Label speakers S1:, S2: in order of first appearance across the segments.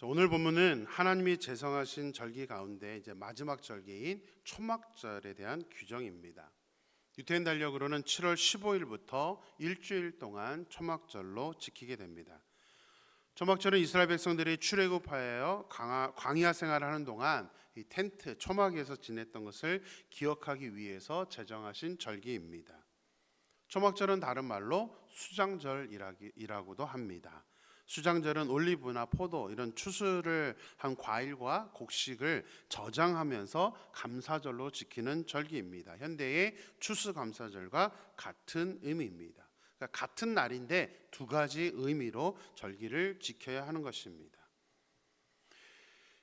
S1: 자, 오늘 본문은 하나님이 제정하신 절기 가운데 이제 마지막 절기인 초막절에 대한 규정입니다. 유태인 달력으로는 7월 15일부터 일주일 동안 초막절로 지키게 됩니다. 초막절은 이스라엘 백성들이 출애굽하여 광야 생활하는 동안 이 텐트 초막에서 지냈던 것을 기억하기 위해서 제정하신 절기입니다. 초막절은 다른 말로 수장절이라고도 합니다. 수장절은 올리브나 포도 이런 추수를 한 과일과 곡식을 저장하면서 감사절로 지키는 절기입니다. 현대의 추수 감사절과 같은 의미입니다. 그러니까 같은 날인데 두 가지 의미로 절기를 지켜야 하는 것입니다.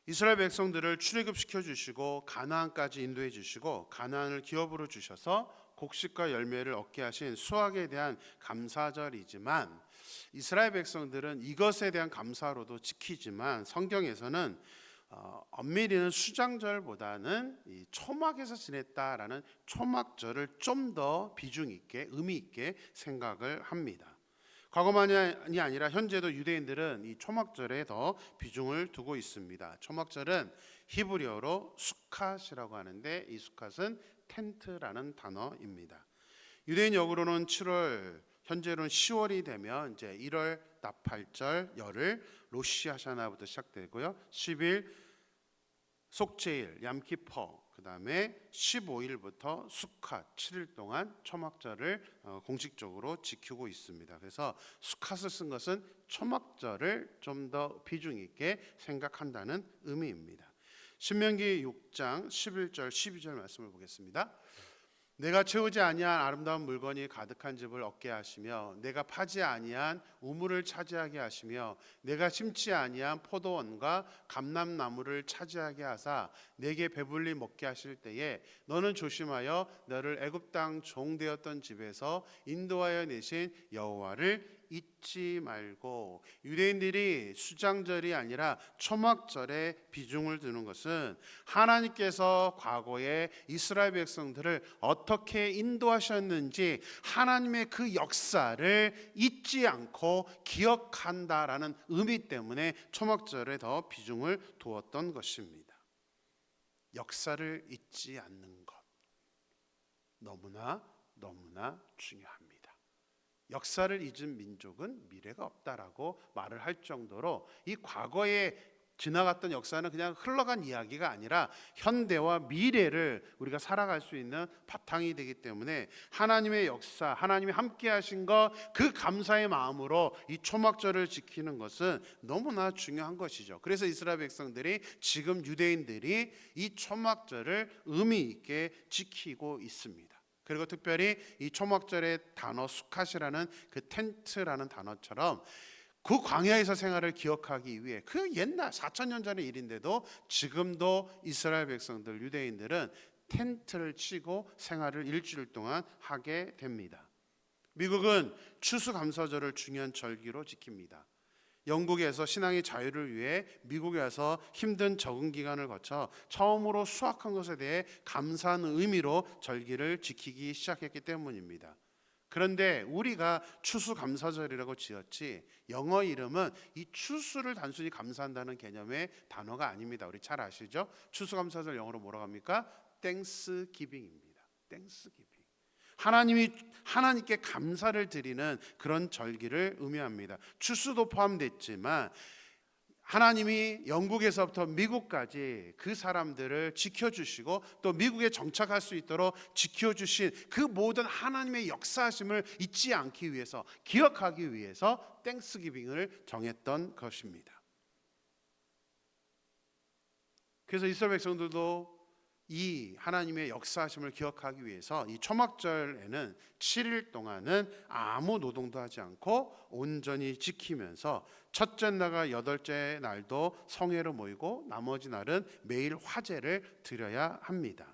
S1: 이스라엘 백성들을 출애굽시켜 주시고 가나안까지 인도해 주시고 가나안을 기업으로 주셔서 곡식과 열매를 얻게 하신 수확에 대한 감사절이지만 이스라엘 백성들은 이것에 대한 감사로도 지키지만 성경에서는 어, 엄밀히는 수장절보다는 이 초막에서 지냈다라는 초막절을 좀 더 비중 있게 의미 있게 생각을 합니다. 과거만이 아니라 현재도 유대인들은 이 초막절에 더 비중을 두고 있습니다. 초막절은 히브리어로 수캇이라고 하는데 이 수캇은 텐트라는 단어입니다. 유대인 역으로는 7월 현재로는 10월이 되면 이제 1월 나팔절, 열흘 로시 하샤나부터 시작되고요. 10일 속죄일, 얌키퍼, 그다음에 15일부터 수캇 7일 동안 초막절을 어, 공식적으로 지키고 있습니다. 그래서 수캇을 쓴 것은 초막절을 좀 더 비중 있게 생각한다는 의미입니다. 신명기 6장 11절 12절 말씀을 보겠습니다. 내가 채우지 아니한 아름다운 물건이 가득한 집을 얻게 하시며 내가 파지 아니한 우물을 차지하게 하시며 내가 심지 아니한 포도원과 감람나무를 차지하게 하사 내게 배불리 먹게 하실 때에 너는 조심하여 너를 애굽 땅 종 되었던 집에서 인도하여 내신 여호와를 잊지 말고 유대인들이 수장절이 아니라 초막절에 비중을 두는 것은 하나님께서 과거에 이스라엘 백성들을 어떻게 인도하셨는지 하나님의 그 역사를 잊지 않고 기억한다라는 의미 때문에 초막절에 더 비중을 두었던 것입니다. 역사를 잊지 않는 것 너무나 너무나 중요합니다. 역사를 잊은 민족은 미래가 없다라고 말을 할 정도로 이 과거에 지나갔던 역사는 그냥 흘러간 이야기가 아니라 현대와 미래를 우리가 살아갈 수 있는 바탕이 되기 때문에 하나님의 역사, 하나님이 함께 하신 것 그 감사의 마음으로 이 초막절을 지키는 것은 너무나 중요한 것이죠. 그래서 이스라엘 백성들이 지금 유대인들이 이 초막절을 의미 있게 지키고 있습니다. 그리고 특별히 이 초막절의 단어 수캇이라는 그 텐트라는 단어처럼 그 광야에서 생활을 기억하기 위해 그 옛날 4천 년 전의 일인데도 지금도 이스라엘 백성들 유대인들은 텐트를 치고 생활을 일주일 동안 하게 됩니다. 미국은 추수감사절을 중요한 절기로 지킵니다. 영국에서 신앙의 자유를 위해 미국에 와서 힘든 적응 기간을 거쳐 처음으로 수확한 것에 대해 감사하는 의미로 절기를 지키기 시작했기 때문입니다. 그런데 우리가 추수감사절이라고 지었지 영어 이름은 이 추수를 단순히 감사한다는 개념의 단어가 아닙니다. 우리 잘 아시죠? 추수감사절 영어로 뭐라고 합니까? 땡스기빙입니다. 땡스기빙. 하나님이 하나님께 감사를 드리는 그런 절기를 의미합니다. 추수도 포함됐지만 하나님이 영국에서부터 미국까지 그 사람들을 지켜주시고 또 미국에 정착할 수 있도록 지켜주신 그 모든 하나님의 역사심을 잊지 않기 위해서 기억하기 위해서 땡스기빙을 정했던 것입니다. 그래서 이스라엘 백성들도 이 하나님의 역사하심을 기억하기 위해서 이 초막절에는 7일 동안은 아무 노동도 하지 않고 온전히 지키면서 첫째 날과 여덟째 날도 성회로 모이고 나머지 날은 매일 화제를 드려야 합니다.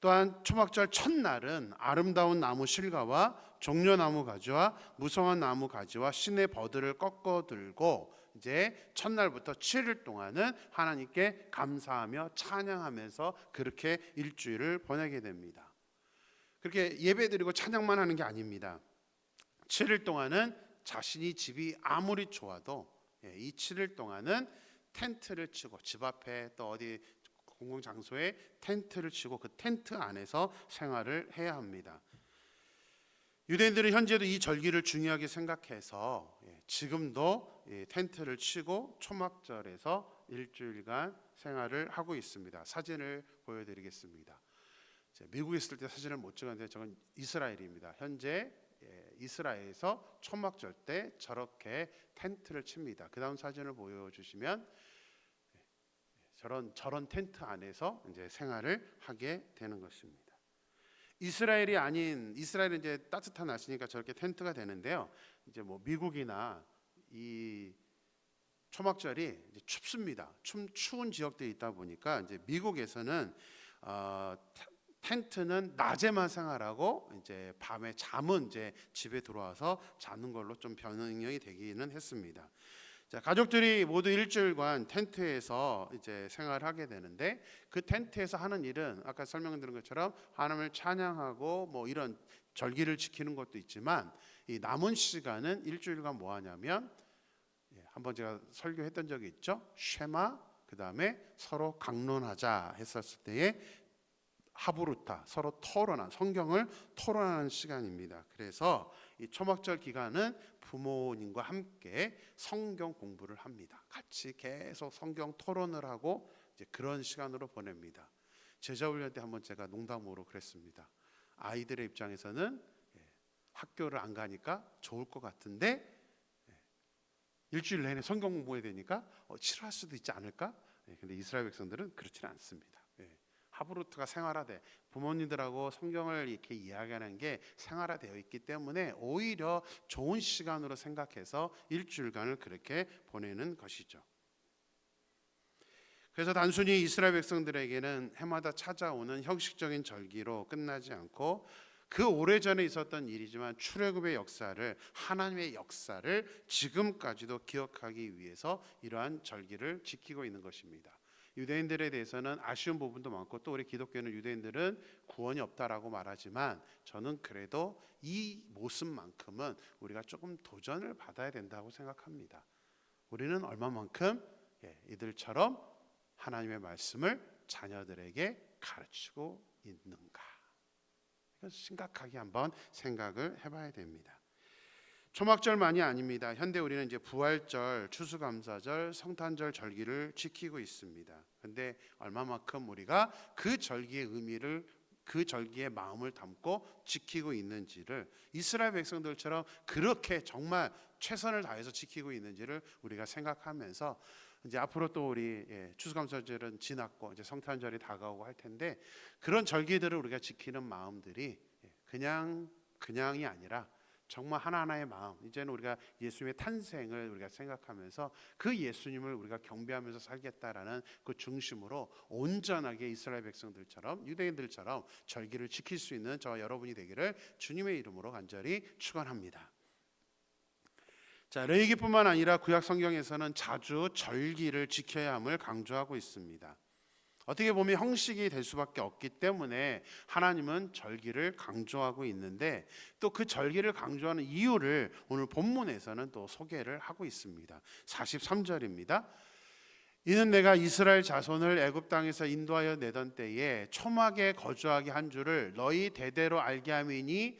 S1: 또한 초막절 첫날은 아름다운 나무 실과와 종려나무 가지와 무성한 나무 가지와 신의 버들을 꺾어 들고 이제 첫날부터 7일 동안은 하나님께 감사하며 찬양하면서 그렇게 일주일을 보내게 됩니다. 그렇게 예배드리고 찬양만 하는 게 아닙니다. 7일 동안은 자신이 집이 아무리 좋아도 예, 이 7일 동안은 텐트를 치고 집 앞에 또 어디 공공 장소에 텐트를 치고 그 텐트 안에서 생활을 해야 합니다. 유대인들은 현재도 이 절기를 중요하게 생각해서 예, 지금도 이 텐트를 치고 초막절에서 일주일간 생활을 하고 있습니다. 사진을 보여드리겠습니다. 미국에 있을 때 사진을 못 찍었는데 저건 이스라엘입니다. 현재 예, 이스라엘에서 초막절 때 저렇게 텐트를 칩니다. 그 다음 사진을 보여주시면 예, 저런 저런 텐트 안에서 이제 생활을 하게 되는 것입니다. 이스라엘이 아닌 이스라엘은 이제 따뜻한 날씨니까 저렇게 텐트가 되는데요. 이제 뭐 미국이나 이 초막절이 이제 춥습니다. 춤 추운 지역들이 있다 보니까 이제 미국에서는 어, 테- 텐트는 낮에만 생활하고 이제 밤에 잠은 이제 집에 들어와서 자는 걸로 좀 변형이 되기는 했습니다. 자, 가족들이 모두 일주일간 텐트에서 이제 생활하게 되는데 그 텐트에서 하는 일은 아까 설명드린 것처럼 하나님을 찬양하고 뭐 이런 절기를 지키는 것도 있지만 이 남은 시간은 일주일간 뭐 하냐면 예, 한번 제가 설교했던 적이 있죠. 쉐마 그다음에 서로 강론하자 했었을 때에 하부루타 서로 토론한 성경을 토론하는 시간입니다. 그래서 이 초막절 기간은 부모님과 함께 성경 공부를 합니다. 같이 계속 성경 토론을 하고 이제 그런 시간으로 보냅니다. 제자 훈련 때 한번 제가 농담으로 그랬습니다. 아이들의 입장에서는 예, 학교를 안 가니까 좋을 것 같은데 예, 일주일 내내 성경 공부해야 되니까 어, 싫어할 수도 있지 않을까? 예, 근데 이스라엘 백성들은 그렇지는 않습니다. 예. 하브루트가 생활화돼 부모님들하고 성경을 이렇게 이야기하는 게 생활화되어 있기 때문에 오히려 좋은 시간으로 생각해서 일주일간을 그렇게 보내는 것이죠. 그래서 단순히 이스라엘 백성들에게는 해마다 찾아오는 형식적인 절기로 끝나지 않고 그 오래전에 있었던 일이지만 출애굽의 역사를 하나님의 역사를 지금까지도 기억하기 위해서 이러한 절기를 지키고 있는 것입니다. 유대인들에 대해서는 아쉬운 부분도 많고 또 우리 기독교는 유대인들은 구원이 없다라고 말하지만 저는 그래도 이 모습만큼은 우리가 조금 도전을 받아야 된다고 생각합니다. 우리는 얼마만큼 예, 이들처럼 하나님의 말씀을 자녀들에게 가르치고 있는가? 심각하게 한번 생각을 해봐야 됩니다. 초막절만이 아닙니다. 현대 우리는 이제 부활절, 추수감사절, 성탄절 절기를 지키고 있습니다. 근데 얼마만큼 우리가 그 절기의 의미를 그 절기의 마음을 담고 지키고 있는지를 이스라엘 백성들처럼 그렇게 정말 최선을 다해서 지키고 있는지를 우리가 생각하면서 이제 앞으로 또 우리 예, 추수감사절은 지났고 이제 성탄절이 다가오고 할 텐데 그런 절기들을 우리가 지키는 마음들이 예, 그냥 그냥이 아니라 정말 하나하나의 마음. 이제는 우리가 예수님의 탄생을 우리가 생각하면서 그 예수님을 우리가 경배하면서 살겠다라는 그 중심으로 온전하게 이스라엘 백성들처럼 유대인들처럼 절기를 지킬 수 있는 저 여러분이 되기를 주님의 이름으로 간절히 축원합니다. 자, 레위기뿐만 아니라 구약 성경에서는 자주 절기를 지켜야 함을 강조하고 있습니다. 어떻게 보면 형식이 될 수밖에 없기 때문에 하나님은 절기를 강조하고 있는데 또 그 절기를 강조하는 이유를 오늘 본문에서는 또 소개를 하고 있습니다. 43절입니다. 이는 내가 이스라엘 자손을 애굽 땅에서 인도하여 내던 때에 초막에 거주하게 한 줄을 너희 대대로 알게 함이니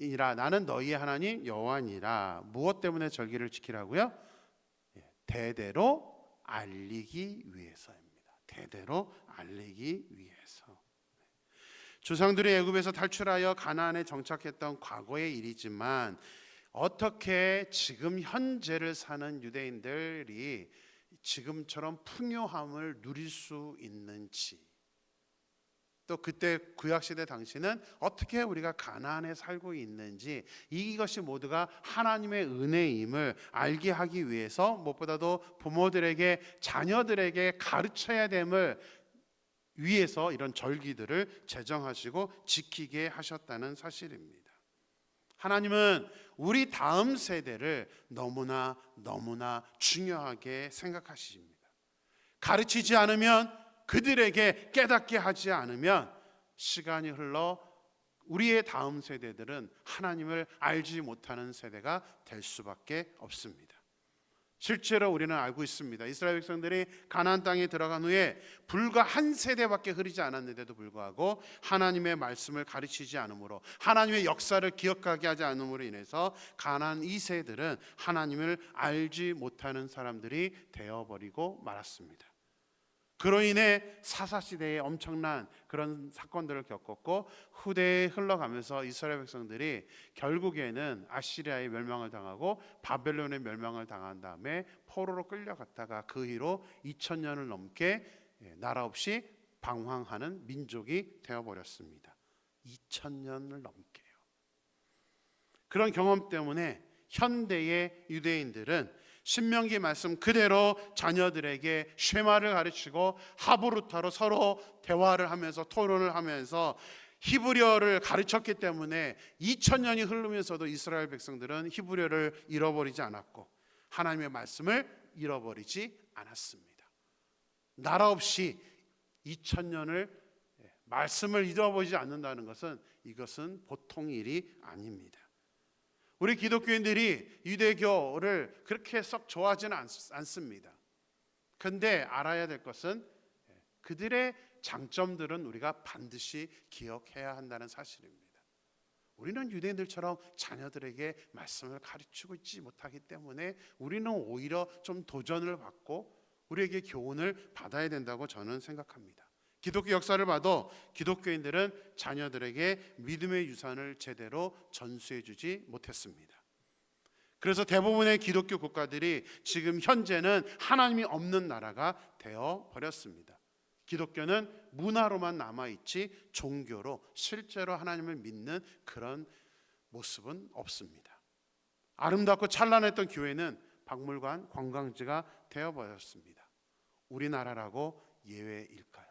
S1: 이라 나는 너희의 하나님 여호와니라 무엇 때문에 절기를 지키라고요? 예, 대대로 알리기 위해서입니다. 대대로 알리기 위해서. 조상들이 애굽에서 탈출하여 가나안에 정착했던 과거의 일이지만 어떻게 지금 현재를 사는 유대인들이 지금처럼 풍요함을 누릴 수 있는지 또 그때 구약 시대 당시는 어떻게 우리가 가나안에 살고 있는지 이것이 모두가 하나님의 은혜임을 알게 하기 위해서 무엇보다도 부모들에게 자녀들에게 가르쳐야 됨을 위해서 이런 절기들을 제정하시고 지키게 하셨다는 사실입니다. 하나님은 우리 다음 세대를 너무나 너무나 중요하게 생각하십니다. 가르치지 않으면 그들에게 깨닫게 하지 않으면 시간이 흘러 우리의 다음 세대들은 하나님을 알지 못하는 세대가 될 수밖에 없습니다. 실제로 우리는 알고 있습니다. 이스라엘 백성들이 가나안 땅에 들어간 후에 불과 한 세대밖에 흐르지 않았는데도 불구하고 하나님의 말씀을 가르치지 않으므로 하나님의 역사를 기억하게 하지 않음으로 인해서 가나안 2세들은 하나님을 알지 못하는 사람들이 되어 버리고 말았습니다. 그로 인해 사사 시대에 엄청난 그런 사건들을 겪었고 후대에 흘러가면서 이스라엘 백성들이 결국에는 아시리아의 멸망을 당하고 바벨론의 멸망을 당한 다음에 포로로 끌려갔다가 그 뒤로 2000년을 넘게 예, 나라 없이 방황하는 민족이 되어 버렸습니다. 2000년을 넘게요. 그런 경험 때문에 현대의 유대인들은 신명기 말씀 그대로 자녀들에게 쉐마를 가르치고 하브루타로 서로 대화를 하면서 토론을 하면서 히브리어를 가르쳤기 때문에 2000년이 흐르면서도 이스라엘 백성들은 히브리어를 잃어버리지 않았고 하나님의 말씀을 잃어버리지 않았습니다. 나라 없이 2000년을 말씀을 잃어버리지 않는다는 것은 이것은 보통 일이 아닙니다. 우리 기독교인들이 유대교를 그렇게 썩 좋아하지는 않, 않습니다. 근데 알아야 될 것은 그들의 장점들은 우리가 반드시 기억해야 한다는 사실입니다. 우리는 유대인들처럼 자녀들에게 말씀을 가르치고 있지 못하기 때문에 우리는 오히려 좀 도전을 받고 우리에게 교훈을 받아야 된다고 저는 생각합니다. 기독교 역사를 봐도 기독교인들은 자녀들에게 믿음의 유산을 제대로 전수해 주지 못했습니다. 그래서 대부분의 기독교 국가들이 지금 현재는 하나님이 없는 나라가 되어 버렸습니다. 기독교는 문화로만 남아 있지 종교로 실제로 하나님을 믿는 그런 모습은 없습니다. 아름답고 찬란했던 교회는 박물관 관광지가 되어 버렸습니다. 우리나라라고 예외일까요?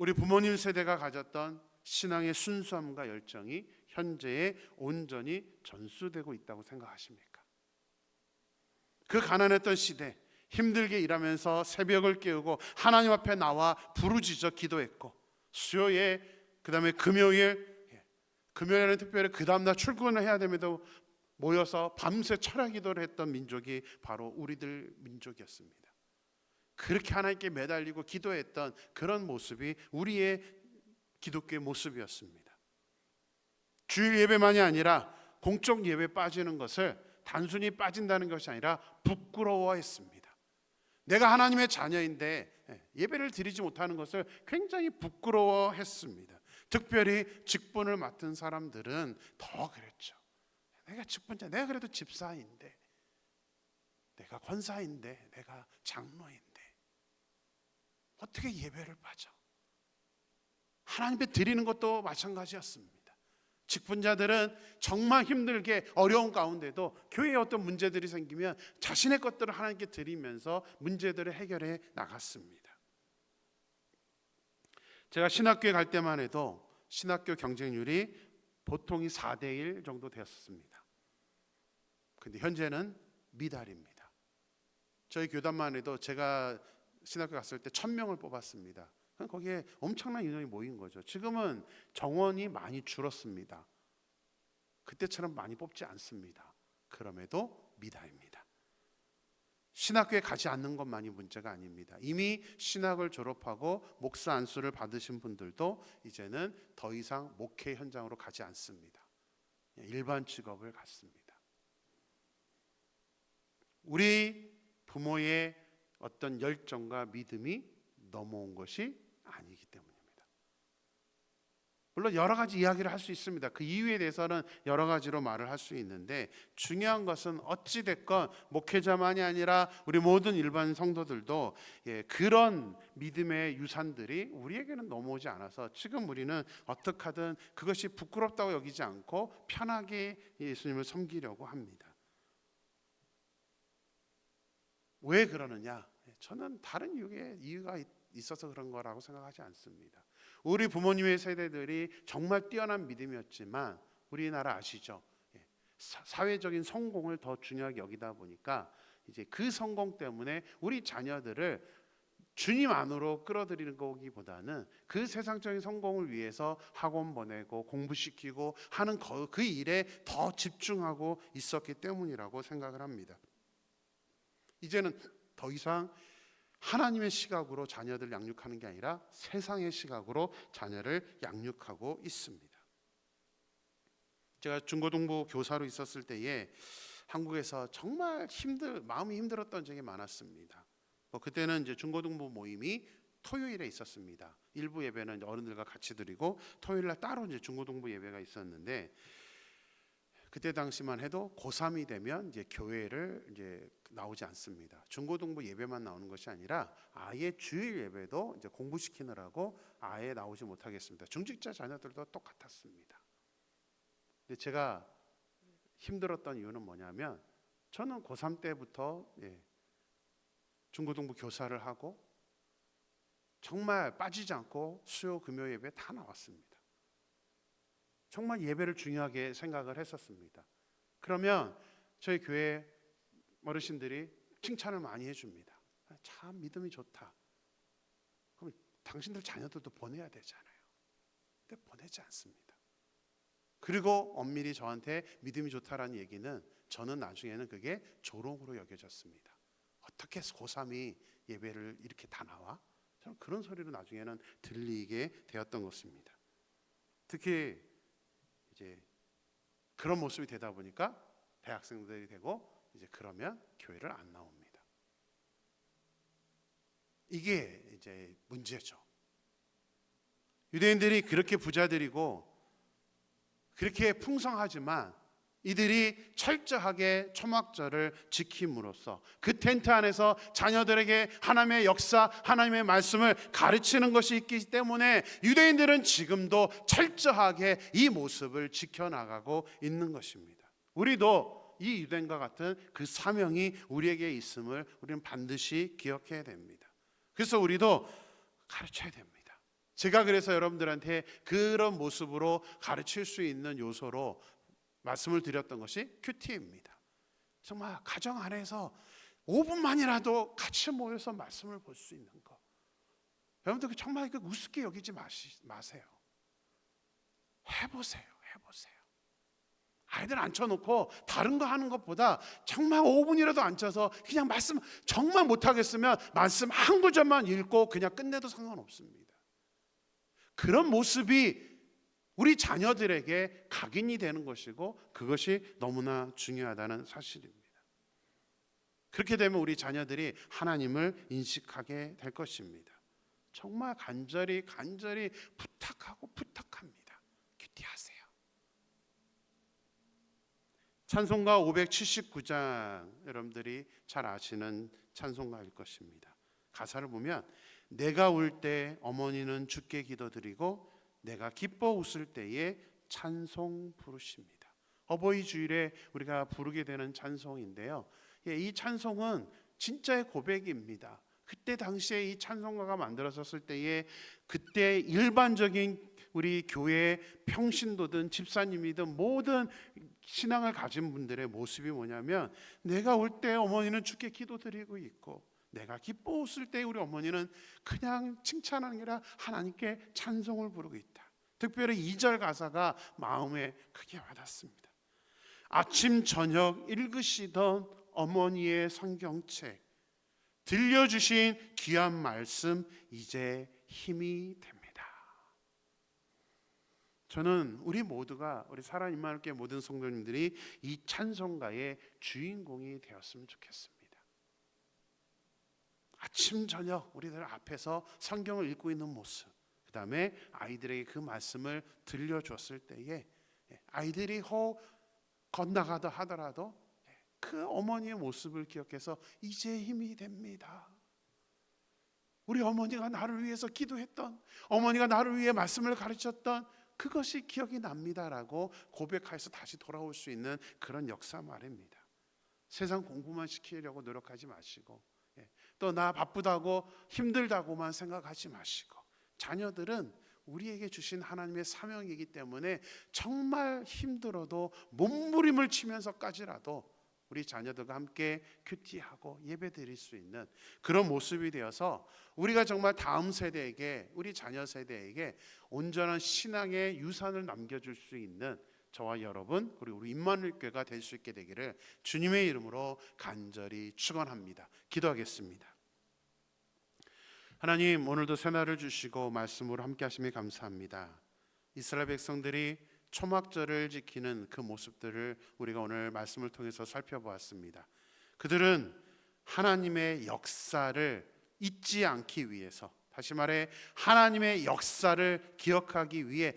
S1: 우리 부모님 세대가 가졌던 신앙의 순수함과 열정이 현재에 온전히 전수되고 있다고 생각하십니까? 그 가난했던 시대 힘들게 일하면서 새벽을 깨우고 하나님 앞에 나와 부르짖어 기도했고 수요일 그 다음에 금요일 예, 금요일에는 특별히 그 다음날 출근을 해야 됨에도 모여서 밤새 철야 기도를 했던 민족이 바로 우리들 민족이었습니다. 그렇게 하나님께 매달리고 기도했던 그런 모습이 우리의 기독교의 모습이었습니다. 주일 예배만이 아니라 공적 예배 빠지는 것을 단순히 빠진다는 것이 아니라 부끄러워했습니다. 내가 하나님의 자녀인데 예, 예배를 드리지 못하는 것을 굉장히 부끄러워했습니다. 특별히 직분을 맡은 사람들은 더 그랬죠. 내가 직분자, 내가 그래도 집사인데, 내가 권사인데, 내가 장로인데. 어떻게 예배를 빠져? 하나님께 드리는 것도 마찬가지였습니다. 직분자들은 정말 힘들게 어려운 가운데도 교회에 어떤 문제들이 생기면 자신의 것들을 하나님께 드리면서 문제들을 해결해 나갔습니다. 제가 신학교에 갈 때만 해도 신학교 경쟁률이 보통이 4대 1 정도 되었습니다. 근데 현재는 미달입니다. 저희 교단만 해도 제가 신학교 갔을 때 천명을 뽑았습니다. 거기에 엄청난 인원이 모인 거죠. 지금은 정원이 많이 줄었습니다. 그때처럼 많이 뽑지 않습니다. 그럼에도 미다입니다. 신학교에 가지 않는 것만이 문제가 아닙니다. 이미 신학을 졸업하고 목사 안수를 받으신 분들도 이제는 더 이상 목회 현장으로 가지 않습니다. 일반 직업을 갖습니다. 우리 부모의 어떤 열정과 믿음이 넘어온 것이 아니기 때문입니다. 물론 여러 가지 이야기를 할 수 있습니다. 그 이유에 대해서는 여러 가지로 말을 할 수 있는데 중요한 것은 어찌 됐건 목회자만이 아니라 우리 모든 일반 성도들도 예, 그런 믿음의 유산들이 우리에게는 넘어오지 않아서 지금 우리는 어떻게 하든 그것이 부끄럽다고 여기지 않고 편하게 예수님을 섬기려고 합니다. 왜 그러느냐? 저는 다른 이유에 이유가 있어서 그런 거라고 생각하지 않습니다. 우리 부모님의 세대들이 정말 뛰어난 믿음이었지만 우리나라 아시죠? 예, 사회적인 성공을 더 중요하게 여기다 보니까 이제 그 성공 때문에 우리 자녀들을 주님 안으로 끌어들이는 거기보다는 그 세상적인 성공을 위해서 학원 보내고 공부시키고 하는 거- 그 일에 더 집중하고 있었기 때문이라고 생각을 합니다. 이제는 더 이상 하나님의 시각으로 자녀들 양육하는 게 아니라 세상의 시각으로 자녀를 양육하고 있습니다. 제가 중고등부 교사로 있었을 때에 한국에서 정말 힘들 마음이 힘들었던 적이 많았습니다. 뭐 그때는 이제 중고등부 모임이 토요일에 있었습니다. 일부 예배는 어른들과 같이 드리고 토요일 날 따로 이제 중고등부 예배가 있었는데 그때 당시만 해도 고3이 되면 이제 교회를 이제 나오지 않습니다. 중고등부 예배만 나오는 것이 아니라 아예 주일 예배도 이제 공부시키느라고 아예 나오지 못하겠습니다. 중직자 자녀들도 똑같았습니다. 근데 제가 힘들었던 이유는 뭐냐면 저는 고3 때부터 예, 중고등부 교사를 하고 정말 빠지지 않고 수요 금요 예배 다 나왔습니다. 정말 예배를 중요하게 생각을 했었습니다. 그러면 저희 교회 어르신들이 칭찬을 많이 해줍니다. 참 믿음이 좋다. 그럼 당신들 자녀들도 보내야 되잖아요. 근데 보내지 않습니다. 그리고 엄밀히 저한테 믿음이 좋다라는 얘기는 저는 나중에는 그게 조롱으로 여겨졌습니다. 어떻게 고3이 예배를 이렇게 다 나와? 저는 그런 소리로 나중에는 들리게 되었던 것입니다. 특히 이제 그런 모습이 되다 보니까 대학생들이 되고 이제 그러면 교회를 안 나옵니다. 이게 이제 문제죠. 유대인들이 그렇게 부자들이고 그렇게 풍성하지만 이들이 철저하게 초막절을 지킴으로써 그 텐트 안에서 자녀들에게 하나님의 역사, 하나님의 말씀을 가르치는 것이 있기 때문에 유대인들은 지금도 철저하게 이 모습을 지켜나가고 있는 것입니다. 우리도 이 유대인과 같은 그 사명이 우리에게 있음을 우리는 반드시 기억해야 됩니다. 그래서 우리도 가르쳐야 됩니다. 제가 그래서 여러분들한테 그런 모습으로 가르칠 수 있는 요소로 말씀을 드렸던 것이 큐티입니다. 정말 가정 안에서 5분만이라도 같이 모여서 말씀을 볼 수 있는 거. 여러분들 정말 이거 우습게 여기지 마시, 마세요. 해보세요. 해보세요. 아이들 앉혀놓고 다른 거 하는 것보다 정말 5분이라도 앉혀서 그냥 말씀 정말 못하겠으면 말씀 한 구절만 읽고 그냥 끝내도 상관없습니다. 그런 모습이 우리 자녀들에게 각인이 되는 것이고 그것이 너무나 중요하다는 사실입니다. 그렇게 되면 우리 자녀들이 하나님을 인식하게 될 것입니다. 정말 간절히 간절히 부탁하고 부탁합니다. 큐티하세요. 찬송가 579장 여러분들이 잘 아시는 찬송가일 것입니다. 가사를 보면 내가 울 때 어머니는 주께 기도드리고 내가 기뻐 웃을 때에 찬송 부르십니다. 어버이 주일에 우리가 부르게 되는 찬송인데요. 예, 이 찬송은 진짜의 고백입니다. 그때 당시에 이 찬송가가 만들어졌을 때에 그때 일반적인 우리 교회 평신도든 집사님이든 모든 신앙을 가진 분들의 모습이 뭐냐면 내가 올 때 어머니는 주께 기도드리고 있고 내가 기뻐 웃을 때 우리 어머니는 그냥 칭찬하는 게 아니라 하나님께 찬송을 부르고 있다. 특별히 2절 가사가 마음에 크게 와닿습니다. 아침 저녁 읽으시던 어머니의 성경책 들려주신 귀한 말씀 이제 힘이 됩니다. 저는 우리 모두가 우리 살아 임마누엘 모든 성도님들이 이 찬송가의 주인공이 되었으면 좋겠습니다. 아침 저녁 우리들 앞에서 성경을 읽고 있는 모습, 그 다음에 아이들에게 그 말씀을 들려줬을 때에 아이들이 혹 건너가다 하더라도 그 어머니의 모습을 기억해서 이제 힘이 됩니다. 우리 어머니가 나를 위해서 기도했던 어머니가 나를 위해 말씀을 가르쳤던 그것이 기억이 납니다라고 고백해서 다시 돌아올 수 있는 그런 역사 말입니다. 세상 공부만 시키려고 노력하지 마시고 또나 바쁘다고 힘들다고만 생각하지 마시고 자녀들은 우리에게 주신 하나님의 사명이기 때문에 정말 힘들어도 몸부림을 치면서까지라도 우리 자녀들과 함께 큐티하고 예배 드릴 수 있는 그런 모습이 되어서 우리가 정말 다음 세대에게 우리 자녀 세대에게 온전한 신앙의 유산을 남겨줄 수 있는 저와 여러분 그리고 우리 임마누엘 교회가 될 수 있게 되기를 주님의 이름으로 간절히 축원합니다. 기도하겠습니다. 하나님 오늘도 새날을 주시고 말씀으로 함께 하심에 감사합니다. 이스라엘 백성들이 초막절을 지키는 그 모습들을 우리가 오늘 말씀을 통해서 살펴보았습니다. 그들은 하나님의 역사를 잊지 않기 위해서 다시 말해 하나님의 역사를 기억하기 위해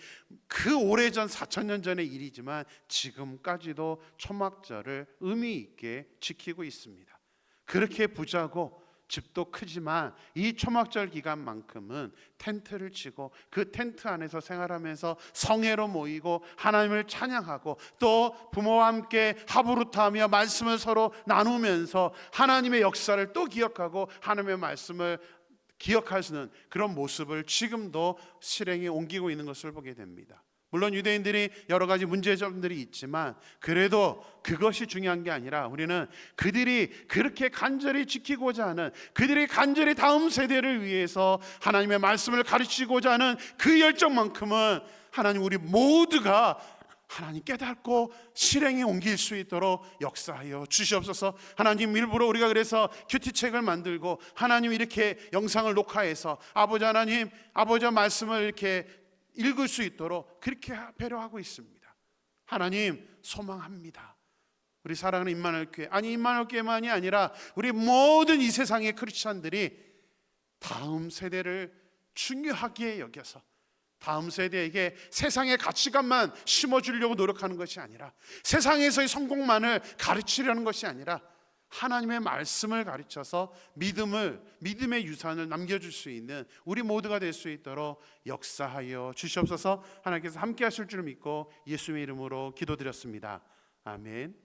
S1: 그 오래전 4천 년 전의 일이지만 지금까지도 초막절을 의미 있게 지키고 있습니다. 그렇게 부자고 집도 크지만 이 초막절 기간만큼은 텐트를 치고 그 텐트 안에서 생활하면서 성회로 모이고 하나님을 찬양하고 또 부모와 함께 하부루타하며 말씀을 서로 나누면서 하나님의 역사를 또 기억하고 하나님의 말씀을 기억하시는 그런 모습을 지금도 실행에 옮기고 있는 것을 보게 됩니다. 물론 유대인들이 여러 가지 문제점들이 있지만 그래도 그것이 중요한 게 아니라 우리는 그들이 그렇게 간절히 지키고자 하는 그들이 간절히 다음 세대를 위해서 하나님의 말씀을 가르치고자 하는 그 열정만큼은 하나님 우리 모두가 하나님 깨닫고 실행에 옮길 수 있도록 역사하여 주시옵소서. 하나님 일부러 우리가 그래서 큐티책을 만들고 하나님 이렇게 영상을 녹화해서 아버지 하나님 아버지 말씀을 이렇게 읽을 수 있도록 그렇게 배려하고 있습니다. 하나님 소망합니다. 우리 사랑하는 임마누엘 교회 아니 임마누엘 교회만이 아니라 우리 모든 이 세상의 크리스천들이 다음 세대를 중요하게 여겨서 다음 세대에게 세상의 가치관만 심어주려고 노력하는 것이 아니라 세상에서의 성공만을 가르치려는 것이 아니라 하나님의 말씀을 가르쳐서 믿음을 믿음의 유산을 남겨줄 수 있는 우리 모두가 될 수 있도록 역사하여 주시옵소서 하나님께서 함께 하실 줄 믿고 예수의 이름으로 기도드렸습니다. 아멘.